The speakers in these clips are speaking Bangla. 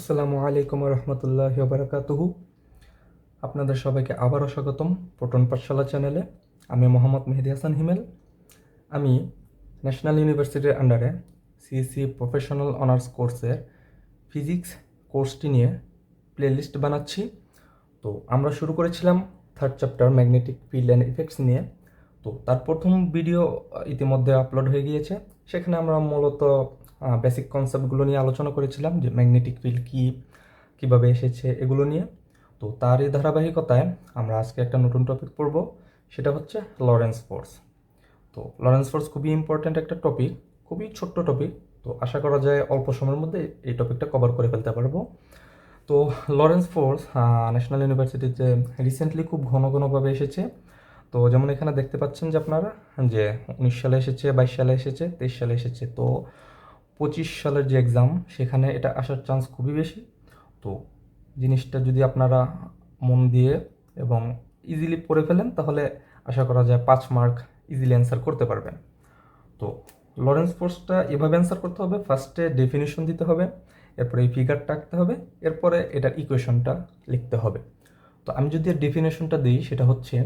আসসালামু আলাইকুম রহমতুল্লাহ বারাকাতুহু আপনাদের সবাইকে আবারও স্বাগতম পটন পাঠশালা চ্যানেলে। আমি মোহাম্মদ মেহেদি হাসান হিমেল। আমি ন্যাশনাল ইউনিভার্সিটির আন্ডারে সিএসসি প্রফেশনাল অনার্স কোর্সের ফিজিক্স কোর্সটি নিয়ে প্লেলিস্ট বানাচ্ছি। তো আমরা শুরু করেছিলাম third chapter magnetic field and effects নিয়ে। তো তার প্রথম ভিডিও ইতিমধ্যে আপলোড হয়ে গিয়েছে। সেখানে আমরা মূলত বেসিক কনসেপ্টগুলো নিয়ে আলোচনা করেছিলাম, যে ম্যাগনেটিক ফিল্ড কী, কীভাবে এসেছে, এগুলো নিয়ে। তো তারই ধারাবাহিকতায় আমরা আজকে একটা নতুন টপিক পড়ব, সেটা হচ্ছে লরেন্স ফোর্স তো লরেন্স ফোর্স খুবই ইম্পর্ট্যান্ট একটা টপিক খুবই ছোট্ট টপিক তো আশা করা যায় অল্প সময়ের মধ্যে এই টপিকটা কভার করে ফেলতে পারব। তো লরেন্স ফোর্স ন্যাশনাল ইউনিভার্সিটিতে রিসেন্টলি খুব ঘন ঘনভাবে এসেছে। তো যেমন এখানে দেখতে পাচ্ছেন যে আপনারা, যে উনিশ সালে এসেছে, বাইশ সালে এসেছে, তেইশ সালে এসেছে। তো পঁচিশ সালের যে এক্সাম সেখানে এটা আসার চান্স খুবই বেশি। তো জিনিসটা যদি আপনারা মন দিয়ে এবং ইজিলি পড়ে ফেলেন, তাহলে আশা করা যায় পাঁচ মার্ক ইজিলি অ্যান্সার করতে পারবেন। তো লরেন্স ফোর্সটা এভাবে অ্যান্সার করতে হবে ফার্স্টে ডেফিনেশন দিতে হবে, এরপরে এই ফিগারটা আঁকতে হবে, এরপরে এটার ইকুয়েশনটা লিখতে হবে। তো আমি যদি ডেফিনেশনটা দিই, সেটা হচ্ছে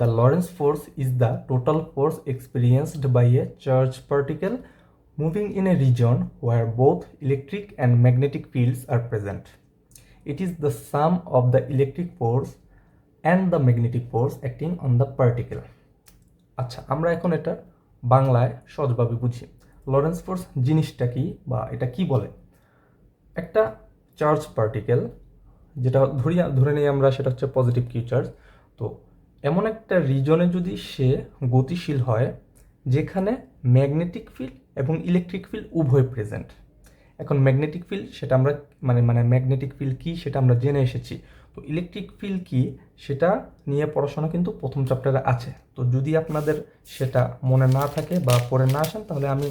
the Lorentz force is the total force experienced by a charge particle moving in a region where both electric and magnetic fields are present. It is the sum of the electric force and the magnetic force acting on the particle. আচ্ছা আমরা এখন এটা বাংলায় সহজভাবে বুঝি লরেন্স ফোর্স জিনিসটা কি বা এটা কি বলে একটা চার্জ পার্টিকেল যেটা ধরি ধরে নিই আমরা সেটা হচ্ছে পজিটিভ কিউ চার্জ তো এমন একটা রিজনে যদি সে গতিশীল হয় যেখানে ম্যাগনেটিক ফিল্ড এবং ইলেকট্রিক ফিল্ড উভয় প্রেজেন্ট। এখন ম্যাগনেটিক ফিল্ড সেটা আমরা মানে মানে ম্যাগনেটিক ফিল্ড কী সেটা আমরা জেনে এসেছি। তো ইলেকট্রিক ফিল্ড কী সেটা নিয়ে পড়াশোনা কিন্তু প্রথম চ্যাপ্টারে আছে। তো যদি আপনাদের সেটা মনে না থাকে বা পড়ে না আসেন, তাহলে আমি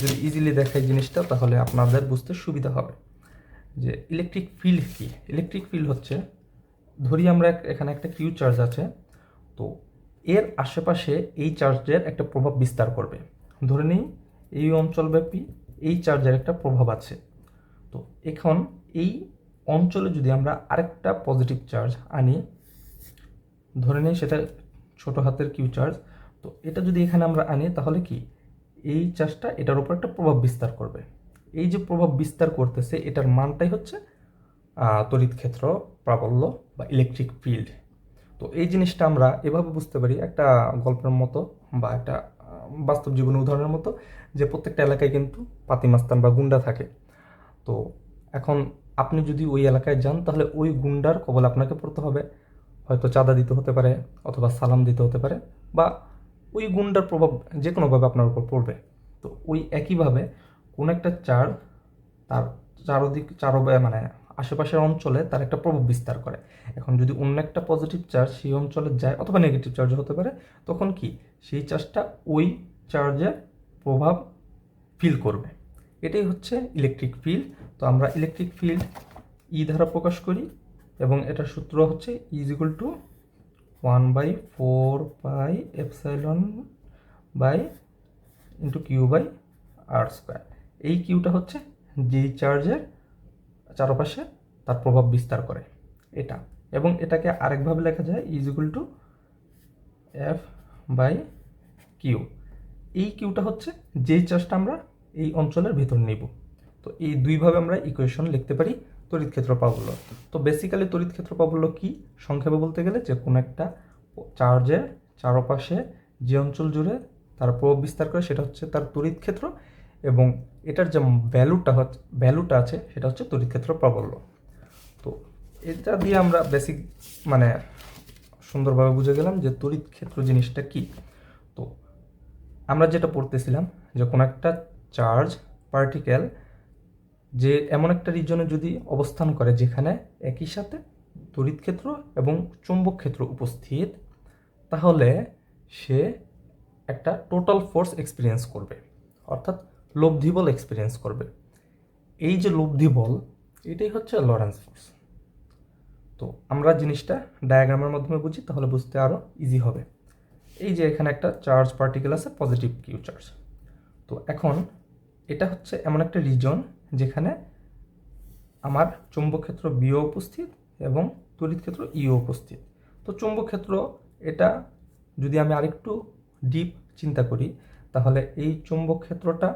যদি ইজিলি দেখাই জিনিসটা, তাহলে আপনাদের বুঝতে সুবিধা হবে। যে ইলেকট্রিক ফিল্ড কী? ইলেকট্রিক ফিল্ড হচ্ছে, ধরি আমরা এখানে একটা কিউ চার্জ আছে, তো এর আশেপাশে এই চার্জের একটা প্রভাব বিস্তার করবে। ধরে নিই, এই অঞ্চলব্যাপী এই চার্জের একটা প্রভাব আছে। তো এখন এই অঞ্চলে যদি আমরা আরেকটা পজিটিভ চার্জ আনি, ধরে নিই সেটা ছোট হাতের কিউ চার্জ তো এটা যদি এখানে আমরা আনি তাহলে কি? এই চার্জটা এটার উপর একটা প্রভাব বিস্তার করবে। এই যে প্রভাব বিস্তার করতেছে, এটার মানটাই হচ্ছে তড়িৎ ক্ষেত্র, প্রাবল্য বা ইলেকট্রিক ফিল্ড তো এই জিনিসটা আমরা এভাবে বুঝতে পারি একটা গল্পের মতো বা একটা বাস্তব জীবন উদাহরণের মতো যে প্রত্যেকটা এলাকায় কিন্তু পাতিমাস্তান বা গুন্ডা থাকে। তো এখন আপনি যদি ওই এলাকায় যান, তাহলে ওই গুন্ডার কবল আপনাকে পড়তে হবে। হয়তো চাঁদা দিতে হতে পারে অথবা সালাম দিতে হতে পারে বা ওই গুন্ডার প্রভাব যে কোনোভাবে আপনার উপর পড়বে। তো ওই একইভাবে কোনো একটা চার তার চারদিক, চারো মানে আশেপাশের অঞ্চলে তার একটা প্রভাব বিস্তার করে। এখন যদি অন্য একটা পজিটিভ চার্জ সেই অঞ্চলে যায় অথবা নেগেটিভ চার্জ হতে পারে, তখন কি সেই চার্জটা ওই চার্জের প্রভাব ফিল করবে। এটাই হচ্ছে ইলেকট্রিক ফিল্ড তো আমরা ইলেকট্রিক ফিল্ড ই দ্বারা প্রকাশ করি এবং এটার সূত্র হচ্ছে is equal to one by four by epsilon by into Q by R square এই কিউটা হচ্ছে যেই চার্জের চারপাশে তার প্রভাব বিস্তার করে। এটা। এবং এটাকে আরেকভাবে লেখা যায় is equal to F by Q এই কিউটা হচ্ছে যেই চার্জটা আমরা এই অঞ্চলের ভিতর নিব। তো এই দুইভাবে আমরা ইকুয়েশন লিখতে পারি তড়িৎ ক্ষেত্র প্রাবল্য তো বেসিক্যালি তড়িৎ ক্ষেত্র প্রাবল্য কি? সংক্ষেপে বলতে গেলে যে কোনো একটা চার্জের চারপাশে যে অঞ্চল জুড়ে তার প্রভাব বিস্তার করে সেটা হচ্ছে তার তড়িৎ ক্ষেত্র এবং এটার যে ভ্যালুটা হচ্ছে ভ্যালুটা আছে, সেটা হচ্ছে তড়িৎ ক্ষেত্র প্রাবল্য। তো এটা দিয়ে আমরা বেসিক মানে সুন্দরভাবে বুঝে গেলাম যে তড়িৎ ক্ষেত্র জিনিসটা কি। তো আমরা যেটা পড়তেছিলাম যে কোনো একটা চার্জ পার্টিকেল যে এমন একটা রিজনে যদি অবস্থান করে যেখানে একই সাথে তড়িৎ ক্ষেত্র এবং চুম্বক ক্ষেত্র উপস্থিত, তাহলে সে একটা টোটাল ফোর্স এক্সপিরিয়েন্স করবে। অর্থাৎ লব্ধি বল এক্সপিরিয়েন্স করবে। এই যে লব্ধি বল এটাই হচ্ছে লরেন্স ফোর্স তো আমরা জিনিসটা ডায়াগ্রামের মাধ্যমে বুঝি, তাহলে বুঝতে আরও ইজি হবে। এই যে এখানে একটা চার্জ পার্টিকেল আছে পজিটিভ কিউ চার্জ তো এখন এটা হচ্ছে এমন একটা রিজন যেখানে আমার চৌম্বক ক্ষেত্র বিও উপস্থিত এবং তড়িৎ ক্ষেত্র ইও উপস্থিত। তো চৌম্বক ক্ষেত্র এটা যদি আমি আরেকটু ডিপ চিন্তা করি, তাহলে এই চৌম্বক ক্ষেত্রটা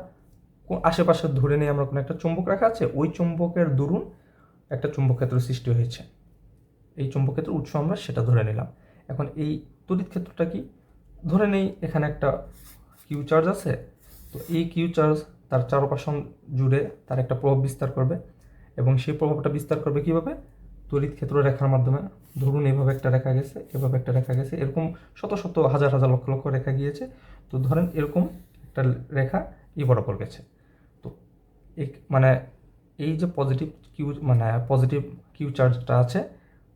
আশেপাশে ধরে নিয়ে আমরা কোনো একটা চুম্বক রাখা আছে, ওই চুম্বকের দরুন একটা চুম্বক ক্ষেত্র সৃষ্টি হয়েছে। এই চুম্বক ক্ষেত্র উৎস আমরা সেটা ধরে নিলাম। এখন এই তড়িৎ ক্ষেত্রটা কি? ধরে নেই, এখানে একটা কিউ চার্জ আছে। তো এই কিউ চার্জ তার চারপাশন জুড়ে তার একটা প্রভাব বিস্তার করবে এবং সেই প্রভাবটা বিস্তার করবে কীভাবে? তড়িৎ ক্ষেত্র রেখার মাধ্যমে। ধরুন এভাবে একটা রেখা গেছে, এভাবে একটা রেখা গেছে, এরকম শত শত হাজার হাজার লক্ষ লক্ষ রেখা গিয়েছে। তো ধরেন এরকম একটা রেখা ই বরাবর গেছে। মানে এই যে পজিটিভ কিউ মানে পজিটিভ কিউ চার্জটা আছে,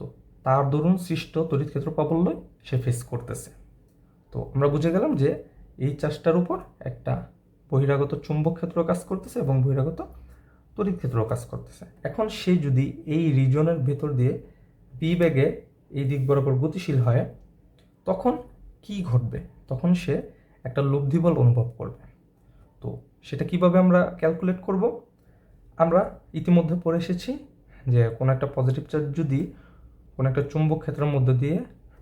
তো তার দরুন সৃষ্ট তড়িৎ ক্ষেত্র প্রাবল্যই সে ফেস করতেছে। তো আমরা বুঝে গেলাম যে এই চার্জটার উপর একটা বহিরাগত চুম্বক ক্ষেত্র কাজ করতেছে এবং বহিরাগত তড়িৎ ক্ষেত্র কাজ করতেছে। এখন সে যদি এই রিজনের ভেতর দিয়ে বি ব্যাগে এই দিক বরাবর গতিশীল হয়, তখন কি ঘটবে? তখন সে একটা লব্ধি বল অনুভব করবে। তো সেটা কীভাবে আমরা ক্যালকুলেট করব? আমরা ইতিমধ্যে পড়ে এসেছি যে কোনো একটা পজিটিভ চার্জ যদি কোনো একটা চুম্বক ক্ষেত্রের মধ্যে দিয়ে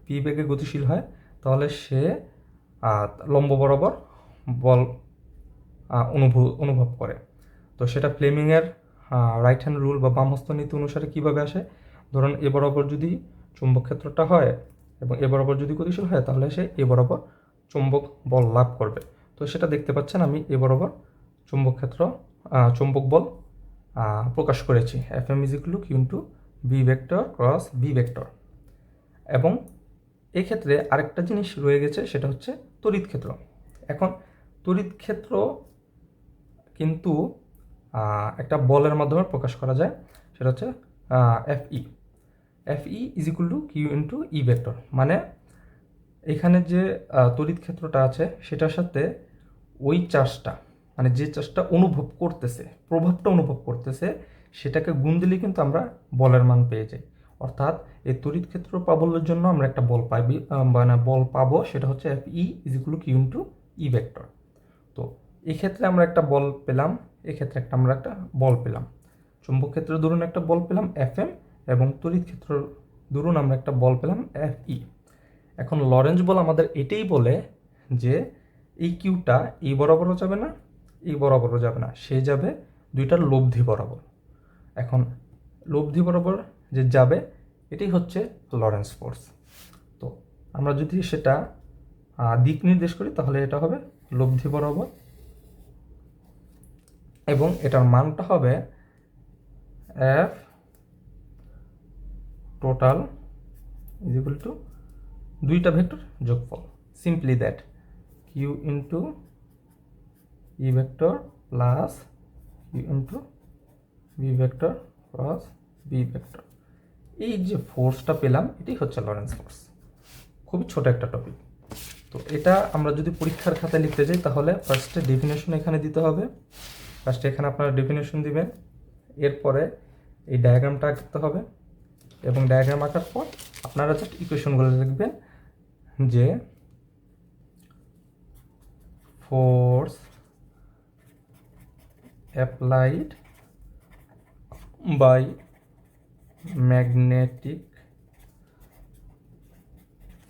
পি বেগে গতিশীল হয়, তাহলে সে লম্ব বরাবর বল অনুভব অনুভব করে। তো সেটা ফ্লেমিংয়ের রাইট হ্যান্ড রুল বা বামহস্ত নীতি অনুসারে কীভাবে আসে? ধরুন এ বরাবর যদি চুম্বক ক্ষেত্রটা হয় এবং এ বরাবর যদি গতিশীল হয়, তাহলে সে এ বরাবর চুম্বক বল লাভ করবে। তো সেটা দেখতে পাচ্ছেন আমি এ বরাবর চুম্বক ক্ষেত্র চুম্বক বল প্রকাশ করেছি। F M is equal to B vector cross B vector এবং এক্ষেত্রে আরেকটা জিনিস রয়ে গেছে, সেটা হচ্ছে তড়িৎ ক্ষেত্র। এখন তড়িৎ ক্ষেত্র কিন্তু একটা বলের মাধ্যমে প্রকাশ করা যায়, সেটা হচ্ছে F E F E is to Q into E vector মানে এখানে যে তড়িৎ ক্ষেত্রটা আছে, সেটার সাথে ওই চার্জটা মানে যে চার্জটা অনুভব করতেছে, প্রভাবটা অনুভব করতেছে, সেটাকে গুণ দিলে কিন্তু আমরা বলের মান পেয়ে যাই। অর্থাৎ এই তড়িৎ ক্ষেত্র প্রাবল্যের জন্য আমরা একটা বল পাইবি মানে বল পাবো, সেটা হচ্ছে F E is equal to E vector তো এক্ষেত্রে আমরা একটা বল পেলাম, এক্ষেত্রে একটা আমরা একটা বল পেলাম। চুম্বক ক্ষেত্রের দরুন একটা বল পেলাম এফ এম এবং তড়িৎ ক্ষেত্র দরুন আমরা একটা বল পেলাম এফ ই এখন লরেঞ্জ বল আমাদের এটাই বলে যে এই কিউটা এই বরাবরও যাবে না, এই বরাবরও যাবে না। সে যাবে দুইটার লব্ধি বরাবর। এখন লব্ধি বরাবর যে যাবে, এটাই হচ্ছে লরেন্স ফোর্স তো আমরা যদি সেটা দিক নির্দেশ করি, তাহলে এটা হবে লব্ধি বরাবর। এবং এটার মানটা হবে F total is equal to দুইটা ভেক্টর যোগফল। Simply that Q into E vector plus Q into B vector cross B vector এই যে ফোর্সটা পেলাম, এটাই হচ্ছে লরেন্স ফোর্স খুবই ছোট একটা টপিক তো এটা আমরা যদি পরীক্ষার খাতায় লিখতে যাই, তাহলে ফার্স্টে ডেফিনেশন এখানে দিতে হবে। ফার্স্টে এখানে আপনারা ডেফিনেশন দিবেন। এরপরে এই ডায়াগ্রামটা আঁকতে হবে। এবং ডায়াগ্রাম আঁকার পর আপনারা জাস্ট ইকুয়েশনগুলো লিখবেন যে force applied by magnetic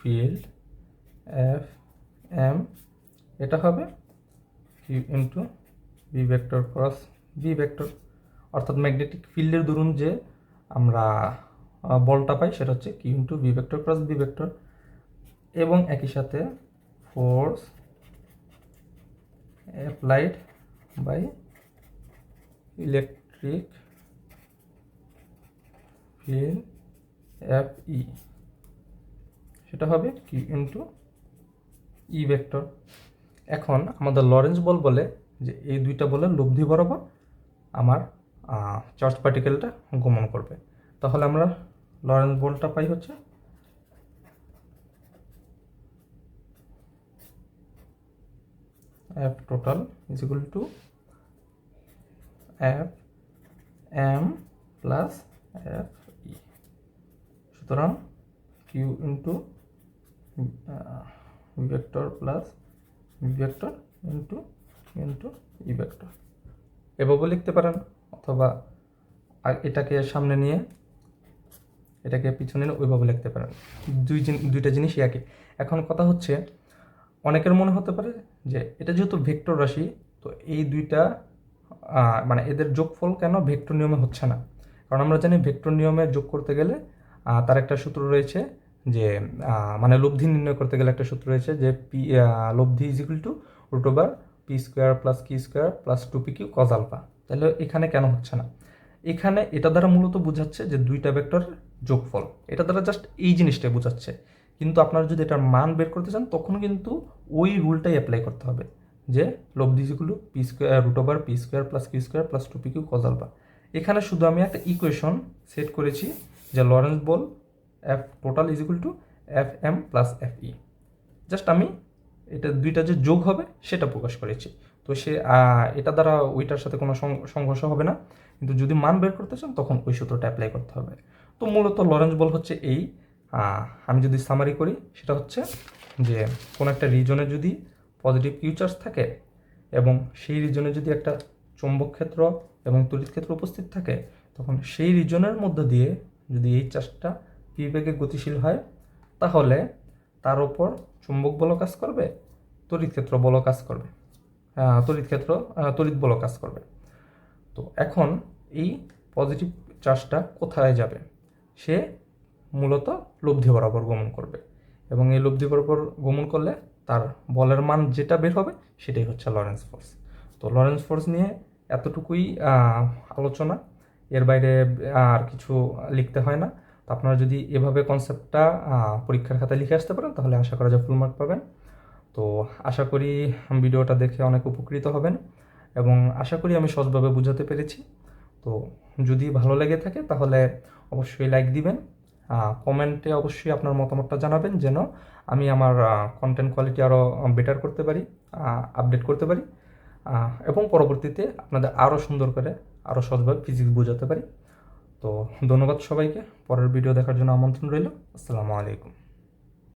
field F M এটা হবে Q into B vector cross B vector অর্থাৎ ম্যাগনেটিক ফিল্ডের দরুন যে আমরা বলটা পাই, সেটা হচ্ছে Q into B vector cross B vector এবং একই সাথে force applied by electric field F E সেটা হবে কিউ ইন্টু ই ভেক্টর এখন আমাদের লরেন্স বল বলে যে এই দুইটা বলের লব্ধি বরাবর আমার চার্জ পার্টিকেলটা গমন করবে। তাহলে আমরা লরেন্স বলটা পাই হচ্ছে F total is equal to F M plus F E সুতরাং Q into vector plus vector into into E vector এভাবে লিখতে পারেন অথবা এটাকে সামনে নিয়ে এটাকে পিছনে ওইভাবে লিখতে পারেন। দুই দুইটা জিনিসই একই। এখন কথা হচ্ছে অনেকের মনে হতে পারে যে এটা যেহেতু ভেক্টর রাশি, তো এই দুইটা মানে এদের যোগফল কেন ভেক্টর নিয়মে হচ্ছে না? কারণ আমরা জানি ভেক্টর নিয়মে যোগ করতে গেলে তার একটা সূত্র রয়েছে যে মানে লব্ধি নির্ণয় করতে গেলে একটা সূত্র রয়েছে যে পি লব্ধি is equal to root over P square plus Q square plus two P Q cos alpha তাহলে এখানে কেন হচ্ছে না? এখানে এটা দ্বারা মূলত বোঝাচ্ছে যে দুইটা ভেক্টর যোগফল। এটা দ্বারা জাস্ট এই জিনিসটাই বোঝাচ্ছে। কিন্তু আপনারা যদি এটার মান বের করতে চান, তখন কিন্তু ওই রুলটাই অ্যাপ্লাই করতে হবে যে লব্ধিগুলো P square root over P square plus Q square plus two P Q cos alpha এখানে শুধু আমি একটা ইকুয়েশন সেট করেছি যে Lorentz ball F total is equal to F M plus F E just আমি এটা দুইটা যে যোগ হবে, সেটা প্রকাশ করেছি। তো সে এটা দ্বারা ওইটার সাথে কোনো সংঘর্ষ হবে না। কিন্তু যদি মান বের করতে চান, তখন ওই সূত্রটা অ্যাপ্লাই করতে হবে। তো মূলত লরেন্স বল হচ্ছে এই আমি যদি সামারি করি, সেটা হচ্ছে যে কোনো একটা রিজনে যদি পজিটিভ কিউ চার্জ থাকে এবং সেই রিজনে যদি একটা চৌম্বক ক্ষেত্র এবং তড়িৎ ক্ষেত্র উপস্থিত থাকে, তখন সেই রিজনের মধ্য দিয়ে যদি এই চার্জটা পি বেগে গতিশীল হয়, তাহলে তার ওপর চুম্বক বল কাজ করবে, তড়িৎ ক্ষেত্র বল কাজ করবে তড়িৎ ক্ষেত্র তড়িৎ বল কাজ করবে। তো এখন এই পজিটিভ চার্জটা কোথায় যাবে? সে মূলত লব্ধি বরাবর গমন করবে। এবং এই লব্ধি বরাবর গমন করলে তার বলের মান যেটা বের হবে সেটাই হচ্ছে লরেন্স ফোর্স তো লরেন্স ফোর্স নিয়ে এতটুকুই আলোচনা। এর বাইরে আর কিছু লিখতে হয় না। তো আপনারা যদি এভাবে কনসেপ্টটা পরীক্ষার খাতায় লিখে আসতে পারেন, তাহলে আশা করা যায় ফুল মার্ক পাবেন। তো আশা করি ভিডিওটা দেখে অনেক উপকৃত হবেন। এবং আশা করি আমি সহজভাবে বোঝাতে পেরেছি। তো যদি ভালো লেগে থাকে, তাহলে অবশ্যই লাইক দিবেন। কমেন্টে অবশ্যই আপনার মতামতটা জানাবেন যেন আমি আমার কন্টেন্ট কোয়ালিটি আরও বেটার করতে পারি আপডেট করতে পারি এবং পরবর্তীতে আপনাদের আরও সুন্দর করে আরও সহজভাবে ফিজিক্স বোঝাতে পারি। তো ধন্যবাদ সবাইকে। পরের ভিডিও দেখার জন্য আমন্ত্রণ রইল। আসসালামু আলাইকুম।